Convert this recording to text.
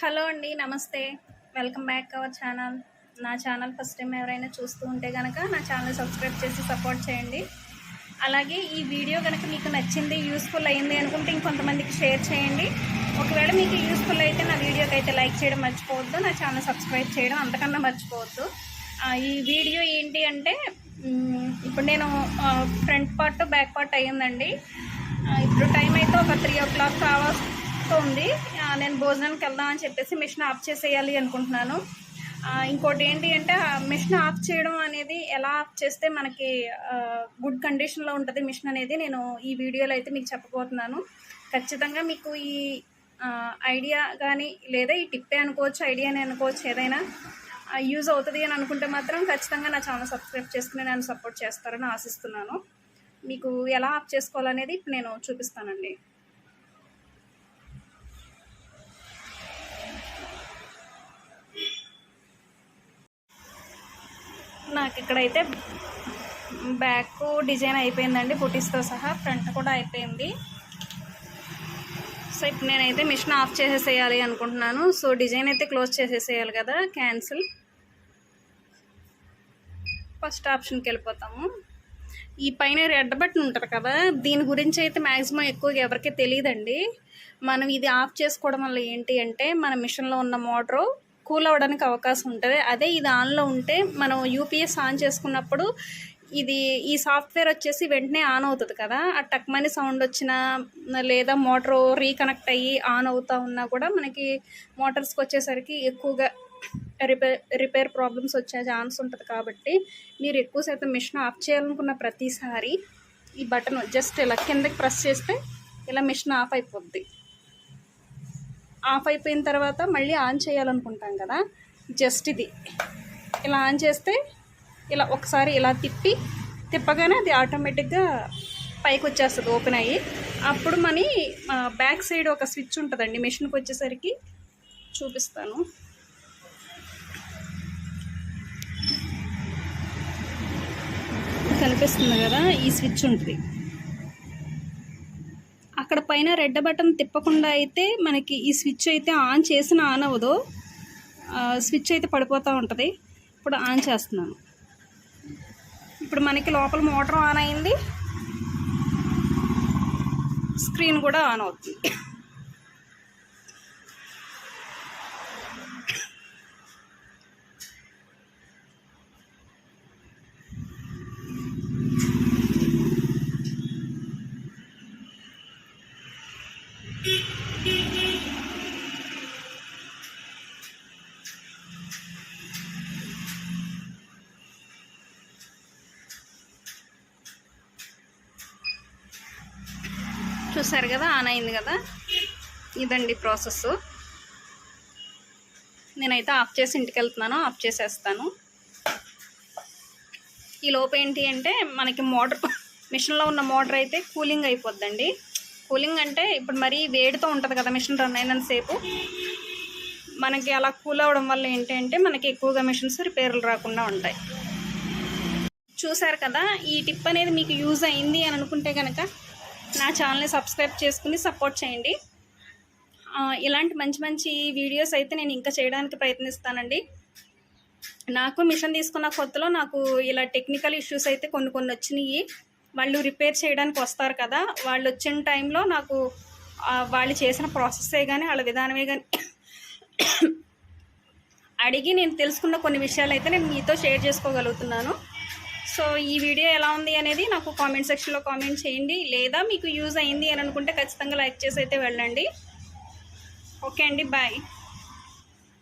Hello అండి నమస్తే. Welcome back our channel. నా ఛానల్ ఫస్ట్ టైం ఎవరైనా చూస్తూ ఉంటే కనుక నా ఛానల్ సబ్స్క్రైబ్ చేసి సపోర్ట్ చేయండి. అలాగే ఈ వీడియో కనుక మీకు నచ్చింది యూస్ఫుల్ అయింది అనుకుంటే ఇంకొంతమందికి షేర్ చేయండి. ఒకవేళ మీకు యూస్ఫుల్ అయితే నా వీడియోకి అయితే లైక్ చేయడం మర్చిపోవద్దు నా ఛానల్ సబ్స్క్రైబ్ చేయడం అంతకన్నా మర్చిపోవద్దు. ఈ వీడియో ఏంటి అంటే ఇప్పుడు నేను ఫ్రంట్ పార్ట్ బ్యాక్ పార్ట్ అయ్యిందండి. ఇప్పుడు టైం అయితే ఒక త్రీ ఓ క్లాక్ కావస్తుంది ఉంది నేను భోజనానికి వెళ్దాం అని చెప్పేసి మిషన్ ఆఫ్ చేసేయాలి అనుకుంటున్నాను. ఇంకోటి ఏంటి అంటే మిషన్ ఆఫ్ చేయడం అనేది ఎలా ఆఫ్ చేస్తే మనకి గుడ్ కండిషన్లో ఉంటుంది మిషన్ అనేది నేను ఈ వీడియోలో అయితే మీకు చెప్పబోతున్నాను. ఖచ్చితంగా మీకు ఈ ఐడియా కానీ లేదా ఈ టిప్పే అనుకోవచ్చు ఐడియానే అనుకోవచ్చు ఏదైనా యూజ్ అవుతుంది అని అనుకుంటే మాత్రం ఖచ్చితంగా నా ఛానల్ సబ్స్క్రైబ్ చేసుకుని నన్ను సపోర్ట్ చేస్తారని ఆశిస్తున్నాను. మీకు ఎలా ఆఫ్ చేసుకోవాలనేది ఇప్పుడు నేను చూపిస్తానండి. నాకు ఇక్కడైతే బ్యాక్ డిజైన్ అయిపోయిందండి బుటీస్తో సహా ఫ్రంట్ కూడా అయిపోయింది. సో ఇప్పుడు నేనైతే మిషన్ ఆఫ్ చేసేసేయాలి అనుకుంటున్నాను. సో డిజైన్ అయితే క్లోజ్ చేసేసేయాలి కదా క్యాన్సిల్. ఫస్ట్ ఆప్షన్కి వెళ్ళిపోతాము. ఈ పైన రెడ్ బటన్ ఉంటుంది కదా దీని గురించి అయితే మ్యాక్సిమం ఎక్కువగా ఎవరికి తెలియదండి. మనం ఇది ఆఫ్ చేసుకోవడం వల్ల ఏంటి అంటే మన మిషన్లో ఉన్న మోటరు కూల్ అవ్వడానికి అవకాశం ఉంటుంది. అదే ఇది ఆన్లో ఉంటే మనం యూపీఎస్ ఆన్ చేసుకున్నప్పుడు ఇది ఈ సాఫ్ట్వేర్ వచ్చేసి వెంటనే ఆన్ అవుతుంది కదా. ఆ టక్మని సౌండ్ వచ్చినా లేదా మోటార్ రీకనెక్ట్ అయ్యి ఆన్ అవుతా ఉన్నా కూడా మనకి మోటార్స్కి వచ్చేసరికి ఎక్కువగా రిపేర్ రిపేర్ ప్రాబ్లమ్స్ వచ్చే ఛాన్స్ ఉంటుంది కాబట్టి మీరు ఎక్కువ శాతం మిషన్ ఆఫ్ చేయాలనుకున్న ప్రతిసారి ఈ బటన్ జస్ట్ ఇలా కిందకి ప్రెస్ చేస్తే ఇలా మిషన్ ఆఫ్ అయిపోద్ది. ఆఫ్ అయిపోయిన తర్వాత మళ్ళీ ఆన్ చేయాలనుకుంటాం కదా జస్ట్ ఇది. ఇలా ఆన్ చేస్తే ఇలా ఒకసారి ఇలా తిప్పి తిప్పగానే అది ఆటోమేటిక్గా పైకి వచ్చేస్తుంది ఓపెన్ అయ్యి. అప్పుడు మనీ బ్యాక్ సైడ్ ఒక స్విచ్ ఉంటుందండి మిషన్కి వచ్చేసరికి చూపిస్తాను. కనిపిస్తుంది కదా ఈ స్విచ్ ఉంటుంది. అక్కడ పైన రెడ్ బటన్ తిప్పకుండా అయితే మనకి ఈ స్విచ్ అయితే ఆన్ చేసిన ఆన్ అవ్వదు. స్విచ్ అయితే పడిపోతూ ఉంటుంది. ఇప్పుడు ఆన్ చేస్తున్నాను. ఇప్పుడు మనకి లోపల మోటార్ ఆన్ అయింది. స్క్రీన్ కూడా ఆన్ అవుతుంది. చూసారు కదా ఆన్ అయింది కదా? ఇదండి ప్రాసెస్. నేనైతే ఆఫ్ చేసి ఇంటికి వెళ్తున్నాను ఆఫ్ చేసేస్తాను. ఈ లోపు ఏంటి అంటే మనకి మోటార్ మిషన్లో ఉన్న మోటార్ అయితే కూలింగ్ అయిపోద్దండి. కూలింగ్ అంటే ఇప్పుడు మరీ వేడితో ఉంటుంది కదా మిషన్ రన్ అయినంతసేపు మనకి అలా కూల్ అవ్వడం వల్ల ఏంటి అంటే మనకి ఎక్కువగా మిషన్స్ రిపేర్లు రాకుండా ఉంటాయి. చూసారు కదా ఈ టిప్ అనేది మీకు యూజ్ అయింది అని అనుకుంటే కనుక నా ఛానల్ని సబ్స్క్రైబ్ చేసుకుని సపోర్ట్ చేయండి. ఇలాంటి మంచి మంచి వీడియోస్ అయితే నేను ఇంకా చేయడానికి ప్రయత్నిస్తానండి. నాకు మిషన్ తీసుకున్న కొత్తలో నాకు ఇలా టెక్నికల్ ఇష్యూస్ అయితే కొన్ని కొన్ని వచ్చినాయి. వాళ్ళు రిపేర్ చేయడానికి వస్తారు కదా వాళ్ళు వచ్చిన టైంలో నాకు వాళ్ళు చేసిన ప్రాసెస్సే కానీ వాళ్ళ విధానమే కానీ అడిగి నేను తెలుసుకున్న కొన్ని విషయాలు అయితే నేను మీతో షేర్ చేసుకోగలుగుతున్నాను. సో ఈ వీడియో ఎలా ఉంది అనేది నాకు కామెంట్ సెక్షన్లో కామెంట్ చేయండి. లేదా మీకు యూజ్ అయింది అని అనుకుంటే ఖచ్చితంగా లైక్ చేసి అయితే వెళ్ళండి. ఓకే అండి బాయ్